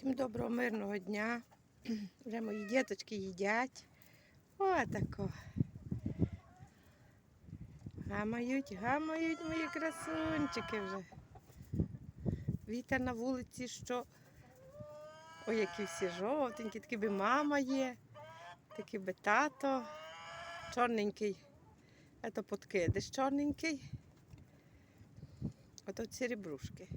Всім доброго мирного дня. Вже мої діточки їдять. Отако. Гамають, гамають мої красунчики вже. Вітер на вулиці, що. Ой, які всі жовтенькі, такі би мама є, такі би тато. Чорненький. Це подкидиш чорненький. Ото ці ребрушки.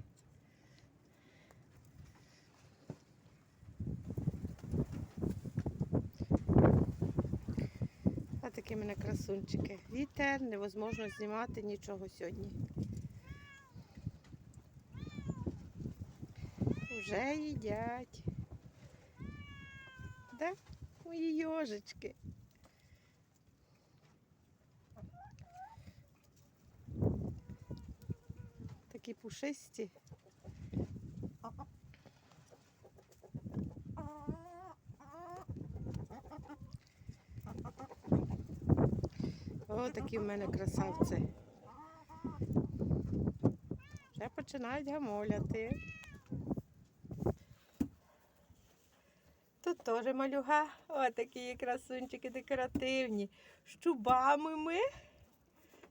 Такі мене красунчики. Вітер, невозможно знімати нічого сьогодні. Вже їдять. Да? Мої йожички. Такі пушисті. О, такі в мене красавці. Вже починають гамоляти. Тут теж малюга. О, такі красунчики декоративні. З чубами ми.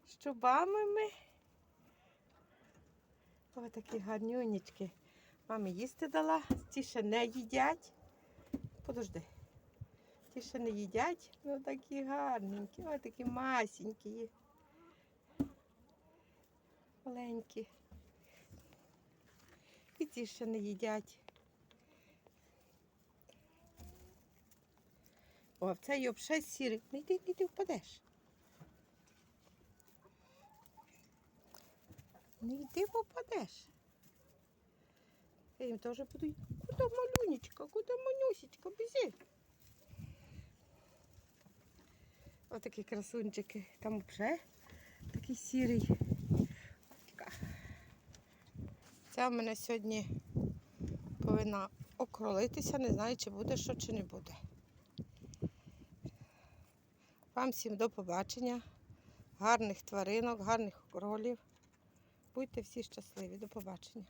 З чубами ми. О, такі гарнюнічки. Мамі їсти дала, ті ще не їдять. Подожди. Ті ще не їдять, ну такі гарненькі, ось такі масенькі. Маленькі. І ті ще не їдять. О, в цей обше сірий. Не йди, не йди, впадеш. Не йди, попадеш. Я їм теж буду. Куди малюнечка, куди манюсечка, біжи. Отакі красунчики. Там вже такий сірий. Ця в мене сьогодні повинна окролитися, не знаю, чи буде що, чи не буде. Вам всім до побачення. Гарних тваринок, гарних кролів. Будьте всі щасливі. До побачення.